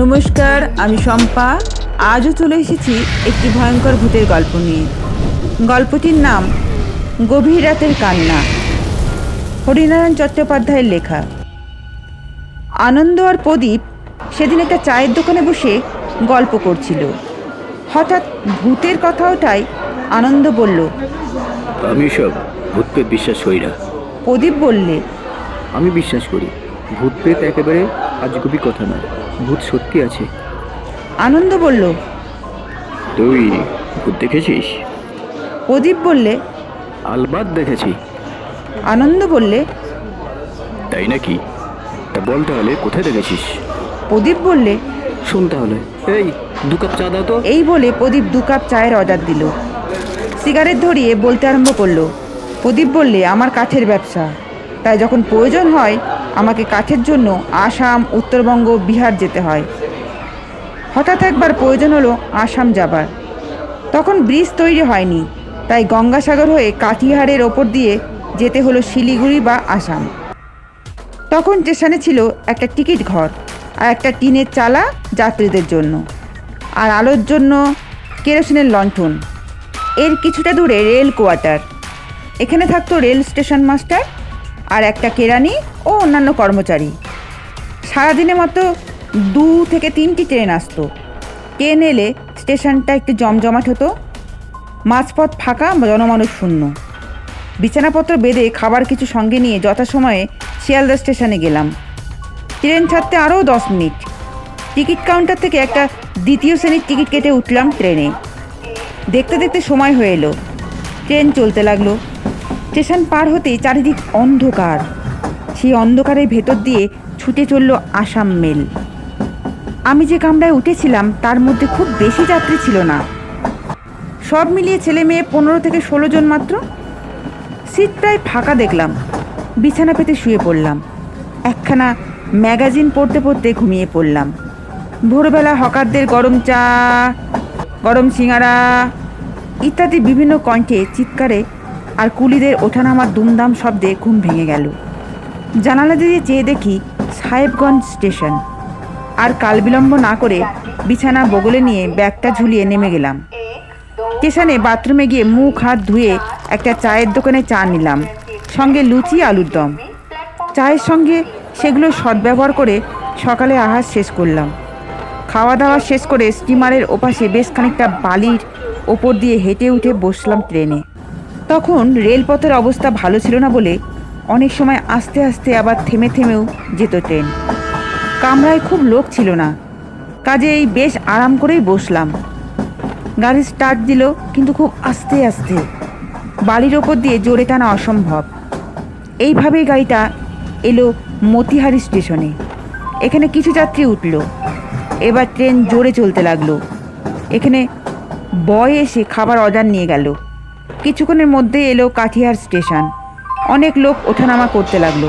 নমস্কার, আমি শম্পা। আজও চলে এসেছি একটি ভয়ঙ্কর ভূতের গল্প নিয়ে। গল্পটির নাম, গভীর রাতের কান্না। হরিনারায়ণ চট্টোপাধ্যায়ের লেখা। আনন্দ আর প্রদীপ সেদিন একটা চায়ের দোকানে বসে গল্প করছিল। হঠাৎ ভূতের কথা ওঠায় আনন্দ বলল, আমি সব ভূত পেত বিশ্বাস করি না। প্রদীপ বললে আমি বিশ্বাস করি ভূত পেত একেবারে আজগুবি কথা নয় ভূত সত্যি আছে। আনন্দ বলল তুই ভূত দেখেছিস? প্রদীপ বললে আলবাদ দেখেছি। আনন্দ বললে তাই নাকি? তা বল তাহলে কোথায় দেখেছিস? প্রদীপ বললে শোন তাহলে এই দু কাপ চা দাও তো। এই বলে প্রদীপ দু কাপ চায়ের অর্ডার দিল। সিগারেট ধরিয়ে বলতে আরম্ভ করল প্রদীপ বললে, আমার কাঠের ব্যবসা। তাই যখন প্রয়োজন হয়, আমাকে কাঠের জন্য আসাম, উত্তরবঙ্গ, বিহার যেতে হয়। হঠাৎ একবার প্রয়োজন হলো আসাম যাবার। তখন ব্রিজ তৈরি হয়নি, তাই গঙ্গাসাগর হয়ে কাটিহারের ওপর দিয়ে যেতে হলো শিলিগুড়ি বা আসাম। তখন স্টেশনে ছিল একটা টিকিট ঘর আর একটা টিনের চালা যাত্রীদের জন্য আর আলোর জন্য কেরোসিনের লণ্ঠন। এর কিছুটা দূরে রেল কোয়ার্টার। এখানে থাকতো রেল স্টেশন মাস্টার আর একটা কেরানি ও অন্যান্য কর্মচারী। সারাদিনে মাত্র দু থেকে তিনটি ট্রেন আসতো। ট্রেন এলে স্টেশনটা একটু জমজমাট হতো। মাঝপথ ফাঁকা, জনমানুষ শূন্য। বিছানাপত্র বেঁধে খাবার কিছু সঙ্গে নিয়ে যথাসময়ে শিয়ালদা স্টেশনে গেলাম। ট্রেন ছাড়তে আরও দশ মিনিট। টিকিট কাউন্টার থেকে একটা দ্বিতীয় শ্রেণির টিকিট কেটে উঠলাম ট্রেনে। দেখতে দেখতে সময় হয়ে এলো। ট্রেন চলতে লাগল। স্টেশন পার হতে চারিদিক অন্ধকার। সেই অন্ধকারের ভেতর দিয়ে ছুটে চলল আসাম মেল। আমি যে কামরায় উঠেছিলাম, তার মধ্যে খুব বেশি যাত্রী ছিল না। সব মিলিয়ে ছেলে মেয়ে পনেরো থেকে ষোলো জন মাত্র। সিট প্রায় ফাঁকা দেখলাম। বিছানা পেতে শুয়ে পড়লাম। একখানা ম্যাগাজিন পড়তে পড়তে ঘুমিয়ে পড়লাম। ভোরবেলা হকারদের গরম চা, গরম সিঙ্গারা ইত্যাদি বিভিন্ন কণ্ঠে চিৎকারে আর কুলিদের ওঠানামার দুমদাম শব্দে ঘুম ভেঙে গেল। জানালা দিয়ে চেয়ে দেখি সাহেবগঞ্জ স্টেশন। আর কাল বিলম্ব না করে বিছানা বগলে নিয়ে ব্যাগটা ঝুলিয়ে নেমে গেলাম। স্টেশনে বাথরুমে গিয়ে মুখ হাত ধুয়ে একটা চায়ের দোকানে চা নিলাম। সঙ্গে লুচি, আলুর দম। চায়ের সঙ্গে সেগুলো সদ্ব্যবহার করে সকালে আহার শেষ করলাম। খাওয়া দাওয়া শেষ করে স্টিমারের ওপাশে বেশ খানিকটা বালির ওপর দিয়ে হেঁটে উঠে বসলাম ট্রেনে। তখন রেলপথের অবস্থা ভালো ছিল না বলে অনেক সময় আস্তে আস্তে আবার থেমে থেমেও যেত ট্রেন। কামরায় খুব লোক ছিল না। কাজেই বেশ আরাম করেই বসলাম। গাড়ি স্টার্ট দিল, কিন্তু খুব আস্তে আস্তে। বাড়ির ওপর দিয়ে জোরে টানা অসম্ভব। এইভাবেই গাড়িটা এলো মতিহারি স্টেশনে। এখানে কিছু যাত্রী উঠল। এবার ট্রেন জোরে চলতে লাগল। এখানে বয় এসে খাবার অর্ডার নিয়ে গেল। কিছুক্ষণের মধ্যে এলো কাঠিয়ার স্টেশন। অনেক লোক ওঠানামা করতে লাগল।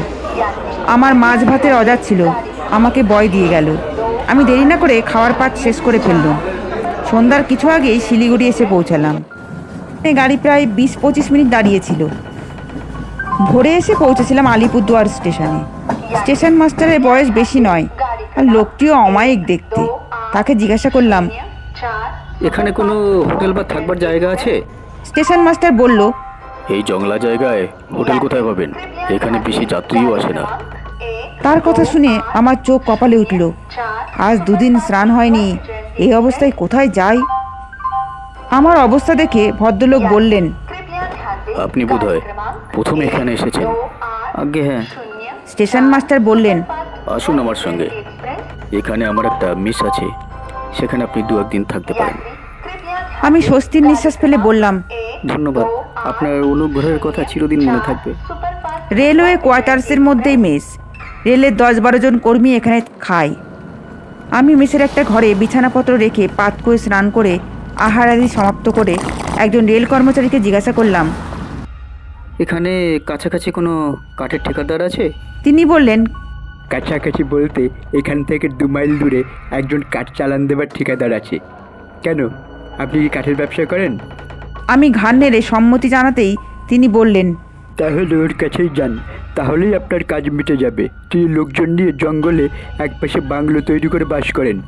আমার মাছ ভাতের অর্ডার ছিল, আমাকে বয় দিয়ে গেল। আমি দেরি না করে খাওয়ার পাট শেষ করে ফেললাম। সন্ধ্যার কিছু আগেই শিলিগুড়ি এসে পৌঁছালাম। গাড়ি প্রায় বিশ পঁচিশ মিনিট দাঁড়িয়েছিল ভোরে এসে পৌঁছেছিলাম আলিপুরদুয়ার স্টেশনে। স্টেশন মাস্টারের বয়স বেশি নয়, আর লোকটিও অমায়িক দেখতে। তাকে জিজ্ঞাসা করলাম, এখানে কোনো হোটেল বা থাকবার জায়গা আছে? স্টেশন মাস্টার বলল এই জংলা জায়গায় হোটেল কোথায় পাবেন? এখানে বেশি যাত্রীও আসে না। তার কথা শুনে আমার চোখ কপালে উঠল। আজ দুদিন স্নান হয়নি। এই অবস্থায় কোথায় যাই? আমার অবস্থা দেখে ভদ্রলোক বললেন আপনি বোধহয় প্রথম এখানে এসেছেন। আগে হ্যাঁ। স্টেশন মাস্টার বললেন আসুন আমার সঙ্গে। এখানে আমার একটা মিস আছে। সেখানে আপনি দু একদিন থাকতে পারেন। আমি স্বস্তির নিঃশ্বাস ফেলে বললাম ধন্যবাদ। আপনার অনুগ্রহের কথা চিরদিন মনে থাকবে। রেলওয়ে কোয়ার্টার্সের মধ্যেই মেস। রেলের দশ বারো জন কর্মী এখানে খায়। আমি মেসের একটা ঘরে বিছানাপত্র রেখে পাত করে স্নান করে আহার আদি সমাপ্ত করে একজন রেল কর্মচারীকে জিজ্ঞাসা করলাম এখানে কাছাকাছি কোনো কাঠের ঠিকাদার আছে? তিনি বললেন কাছাকাছি বলতে এখান থেকে দু মাইল দূরে একজন কাঠ চালান দেবার ঠিকাদার আছে। কেন? আপনি কি কাঠের ব্যবসা করেন? আমি ঘাড় নেড়ে সম্মতি জানাতেই তিনি বললেন তাহলে ওর কাছেই যান তাহলেই আপনার কাজ মিটে যাবে। তিনি লোকজন নিয়ে জঙ্গলে একপাশে বাংলো তৈরি করে বাস করেন।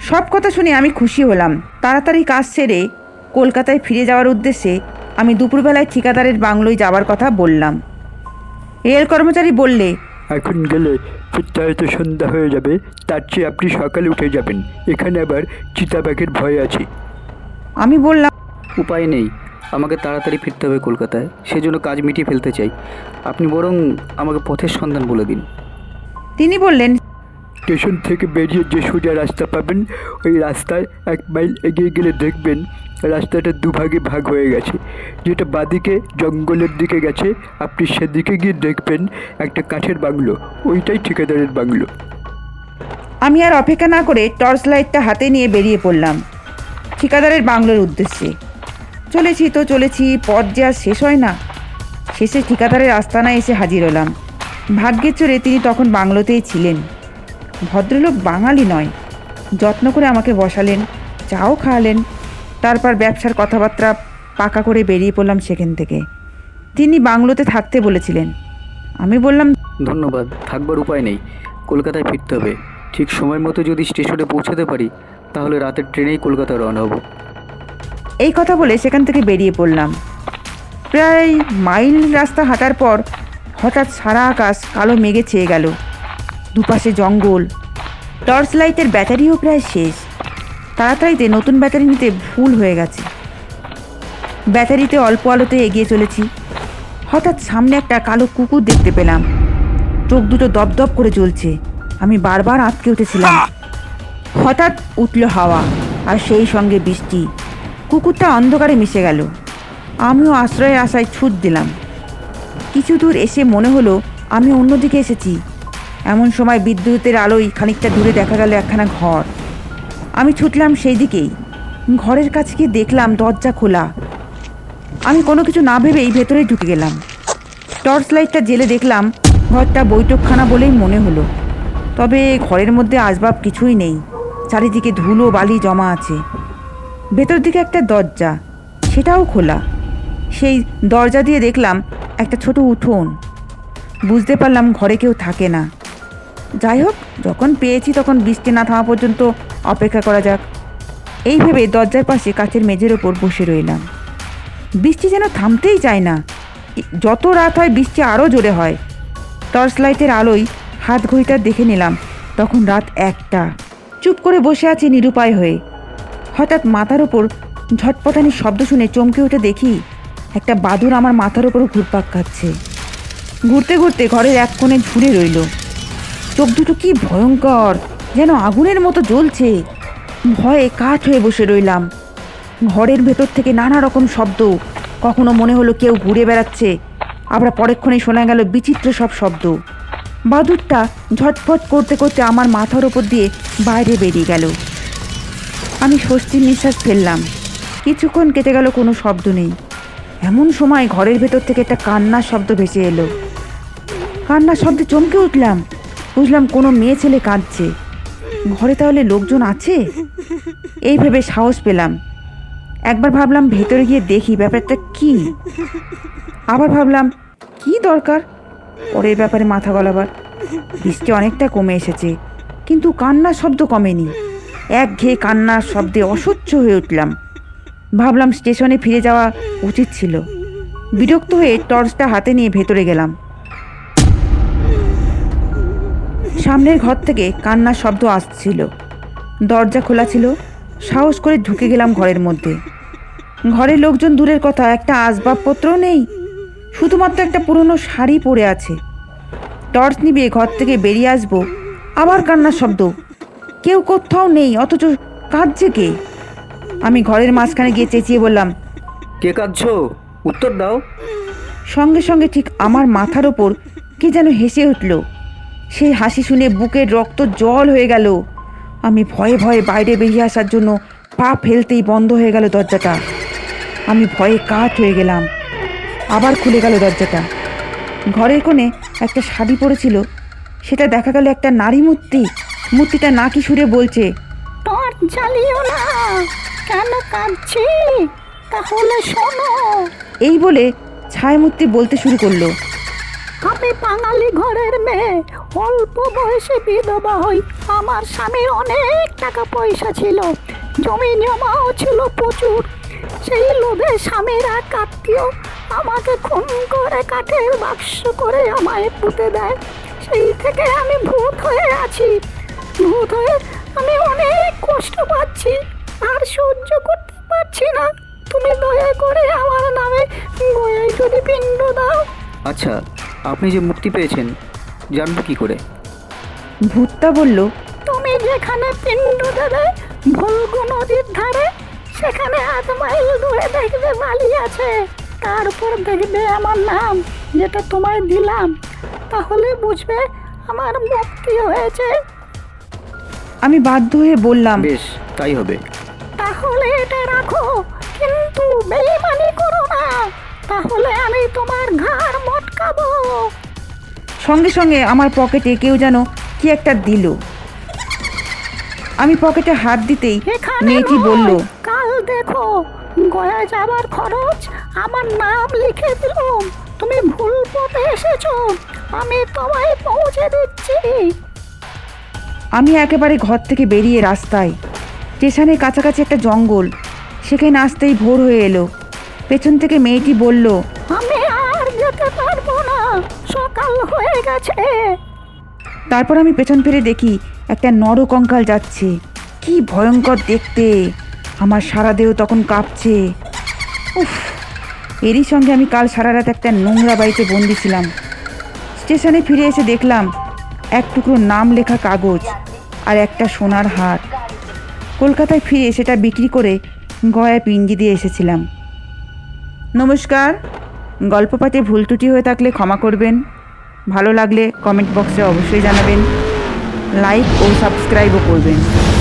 সব কথা শুনে আমি খুশি হলাম। তাড়াতাড়ি কাজ সেরে কলকাতায় ফিরে যাওয়ার উদ্দেশ্যে আমি দুপুরবেলায় ঠিকাদারের বাংলোয় যাওয়ার কথা বললাম। রেল কর্মচারী বললে এখন গেলে ফিরতে হয়তো সন্ধ্যা হয়ে যাবে তার চেয়ে আপনি সকালে উঠে যাবেন। এখানে আবার চিতাবাঘের ভয় আছে। আমি বললাম উপায় নেই। আমাকে তাড়াতাড়ি ফিরতে হবে কলকাতায়। সেজন্য কাজ মিটিয়ে ফেলতে চাই। আপনি বরং আমাকে পথের সন্ধান বলে দিন। তিনি বললেন স্টেশন থেকে বেরিয়ে যে সোজা রাস্তা পাবেন, ওই রাস্তায় এক মাইল এগিয়ে গেলে দেখবেন রাস্তাটা দুভাগে ভাগ হয়ে গেছে। যেটা বাদিকে জঙ্গলের দিকে গেছে, আপনি সেদিকে গিয়ে দেখবেন একটা কাঠের বাংলো, ওইটাই ঠিকাদারের বাংলো। আমি আর অপেক্ষা না করে টর্চ লাইটটা হাতে নিয়ে বেরিয়ে পড়লাম, ঠিকাদারের বাংলোর উদ্দেশ্যে। চলেছি তো চলেছি, পথ যে আর শেষ হয় না। শেষে ঠিকাদারের আস্তানায় এসে হাজির হলাম। ভাগ্যের চড়ে তিনি তখন বাংলোতেই ছিলেন। ভদ্রলোক বাঙালি নয়। যত্ন করে আমাকে বসালেন চাও খাওয়ালেন। তারপর ব্যবসার কথাবার্তা পাকা করে বেরিয়ে পড়লাম সেখান থেকে। তিনি বাংলোতে থাকতে বলেছিলেন। আমি বললাম ধন্যবাদ থাকবার উপায় নেই। কলকাতায় ফিরতে হবে। ঠিক সময় মতো যদি স্টেশনে পৌঁছাতে পারি তাহলে রাতের ট্রেনেই কলকাতা রওনা হব। এই কথা বলে সেখান থেকে বেরিয়ে পড়লাম। প্রায় মাইল রাস্তা হাঁটার পর হঠাৎ সারা আকাশ কালো মেঘে ছেয়ে গেল। দুপাশে জঙ্গল। টর্চ লাইটের ব্যাটারিও প্রায় শেষ। তাড়াতাড়িতে নতুন ব্যাটারি নিতে ভুল হয়ে গেছে। ব্যাটারিতে অল্প আলোতে এগিয়ে চলেছি। হঠাৎ সামনে একটা কালো কুকুর দেখতে পেলাম। চোখ দুটো দপদপ করে জ্বলছে। আমি বারবার আটকে উঠেছিলাম। হঠাৎ উঠল হাওয়া আর সেই সঙ্গে বৃষ্টি। কুকুরটা অন্ধকারে মিশে গেল। আমিও আশ্রয়ের আশায় ছুট দিলাম। কিছু দূর এসে মনে হলো আমি অন্যদিকে এসেছি। এমন সময় বিদ্যুতের আলোয় খানিকটা দূরে দেখা গেল একখানা ঘর। আমি ছুটলাম সেই দিকেই। ঘরের কাছে গিয়ে দেখলাম দরজা খোলা। আমি কোনো কিছু না ভেবেই ভেতরে ঢুকে গেলাম। টর্চ লাইটটা জেলে দেখলাম ঘরটা বৈঠকখানা বলেই মনে হলো। তবে ঘরের মধ্যে আসবাব কিছুই নেই। চারিদিকে ধুলো, বালি জমা আছে। ভেতর দিকে একটা দরজা, সেটাও খোলা। সেই দরজা দিয়ে দেখলাম একটা ছোট উঠোন। বুঝতে পারলাম ঘরে কেউ থাকে না। যাই হোক যখন পেয়েছি তখন বৃষ্টি না থামা পর্যন্ত অপেক্ষা করা যাক। এই ভেবে দরজার পাশে কাচের মেঝের ওপর বসে রইলাম। বৃষ্টি যেন থামতেই চায় না। যত রাত হয় বৃষ্টি আরও জোরে হয়। টর্চ লাইটের আলোয় হাত ঘড়িটা দেখে নিলাম, তখন রাত একটা। চুপ করে বসে আছি নিরুপায় হয়ে। হঠাৎ মাথার ওপর ঝটপটানি শব্দ শুনে চমকে উঠে দেখি, একটা বাদুর আমার মাথার ওপর ঘুরপাক খাচ্ছে। ঘুরতে ঘুরতে ঘরের এক কোণে ঝুড়ে রইল। চোখ দুটো কি ভয়ঙ্কর, যেন আগুনের মতো জ্বলছে। ভয়ে কাঠ হয়ে বসে রইলাম। ঘরের ভেতর থেকে নানা রকম শব্দ, কখনো মনে হলো কেউ ঘুরে বেড়াচ্ছে, আবার পরেক্ষণে শোনা গেল বিচিত্র সব শব্দ। বাদুরটা ঝটফট করতে করতে আমার মাথার ওপর দিয়ে বাইরে বেরিয়ে গেল। আমি স্বস্তির নিঃশ্বাস ফেললাম। কিছুক্ষণ কেটে গেল, কোনো শব্দ নেই। এমন সময় ঘরের ভেতর থেকে একটা কান্নার শব্দ ভেসে এলো। কান্নার শব্দে চমকে উঠলাম। বুঝলাম কোনো মেয়ে ছেলে কাঁদছে। ঘরে তাহলে লোকজন আছে? এই ভেবে সাহস পেলাম। একবার ভাবলাম ভেতরে গিয়ে দেখি ব্যাপারটা কি। আবার ভাবলাম, কি দরকার? পরের ব্যাপারে মাথা গলাবার। বৃষ্টি অনেকটা কমে এসেছে, কিন্তু কান্নার শব্দ কমেনি। এক ঘেয়ে কান্নার শব্দে অসহ্য হয়ে উঠলাম। ভাবলাম স্টেশনে ফিরে যাওয়া উচিত ছিল। বিরক্ত হয়ে টর্চটা হাতে নিয়ে ভেতরে গেলাম। সামনের ঘর থেকে কান্নার শব্দ আসছিল। দরজা খোলা ছিল। সাহস করে ঢুকে গেলাম ঘরের মধ্যে। ঘরের লোকজন দূরের কথা একটা আসবাবপত্রও নেই। শুধুমাত্র একটা পুরনো শাড়ি পরে আছে। টর্চ নিবিয়ে ঘর থেকে বেরিয়ে আসব আবার কান্নার শব্দ। কেউ কোথাও নেই অথচ কাঁদছে কে? আমি ঘরের মাঝখানে গিয়ে চেঁচিয়ে বললাম কে কাঁদছো? উত্তর দাও। সঙ্গে সঙ্গে ঠিক আমার মাথার ওপর কে যেন হেসে উঠল। সেই হাসি শুনে বুকের রক্ত জল হয়ে গেল। আমি ভয়ে ভয়ে বাইরে বেরিয়ে আসার জন্য পা ফেলতেই বন্ধ হয়ে গেল দরজাটা। আমি ভয়ে কাঠ হয়ে গেলাম। আবার খুলে গেল দরজাটা। ঘরের কোণে একটা শাড়ি পরেছিল। সেটা দেখা গেল একটা নারী মূর্তি। মূর্তিটা নাকি সুরে বলছে টর্চ জ্বালিও না? কেন কাঁদছি? তাহলে শোনো। এই বলে ছায়ামূর্তি বলতে শুরু করল আমি বাঙালি ঘরের মেয়ে। অল্প বয়সে বিধবা হই, আমার স্বামীর অনেক টাকা পয়সা ছিল। জমি জমাও ছিল প্রচুর। সেই লোভে স্বামীর এক আত্মীয় আমাকে খুন করে কাঠের বাক্স করে আমায় পুঁতে দেয়। সেই থেকে আমি ভূত হয়ে আছি। ভূত হয়ে আমি অনেক কষ্ট পাচ্ছি, আর সহ্য করতে পারছি না। তুমি দয়া করে আমার নামে গয়ায় যদি পিণ্ড দাও। আচ্ছা আপনি যে মুক্তি পেয়েছেন জানব কি করে? ভূতটা বলল তুমি যেখানে পিণ্ড দেবে ভলগু নদীর ধারে সেখানে আধ মাইল দূরে দেখবে বালি আছে। তার উপর দেখবে আমার নাম যেটা তোমায় দিলাম। তাহলে বুঝবে আমার মুক্তি হয়েছে। আমি বাধ্য হয়ে বললাম বেশ তাই হবে। তাহলে এটা রাখো কিন্তু বেইমানি করো না। তাহলে আমি তোমার ঘাড় মটকাবো। সঙ্গে সঙ্গে আমার পকেটে কেউ যেন কি একটা দিল। আমি পকেটে হাত দিতেই মেয়েটি বলল কাল দেখো গয়া যাবার খরচ আমার নাম লিখে দিলাম তুমি ভুল পথে এসেছ আমি তোমায় পৌঁছে দিচ্ছি। আমি একেবারে ঘর থেকে বেরিয়ে রাস্তায় স্টেশনের কাছাকাছি একটা জঙ্গল সেখানে আসতেই ভোর হয়ে এলো। পেছন থেকে মেয়েটি বলল আমি আর যেতে পারব না। সকাল হয়ে গেছে। তারপর আমি পেছন ফিরে দেখি একটা নরকঙ্কাল যাচ্ছে। কি ভয়ঙ্কর দেখতে। আমার সারা দেহ তখন কাঁপছে। উফ, এরই সঙ্গে আমি কাল সারা রাত একটা নোংরা বাড়িতে বন্দি ছিলাম। স্টেশনে ফিরে এসে দেখলাম এক টুকরো নাম লেখা কাগজ আর একটা সোনার হার। কলকাতায় ফিরে সেটা বিক্রি করে গয়ায় পিঞ্জি দিয়ে এসেছিলাম। নমস্কার। গল্প পাঠে ভুল ত্রুটি হয়ে থাকলে ক্ষমা করবেন। ভালো লাগলে কমেন্ট বক্সে অবশ্যই জানাবেন। লাইক ও সাবস্ক্রাইবও করবেন।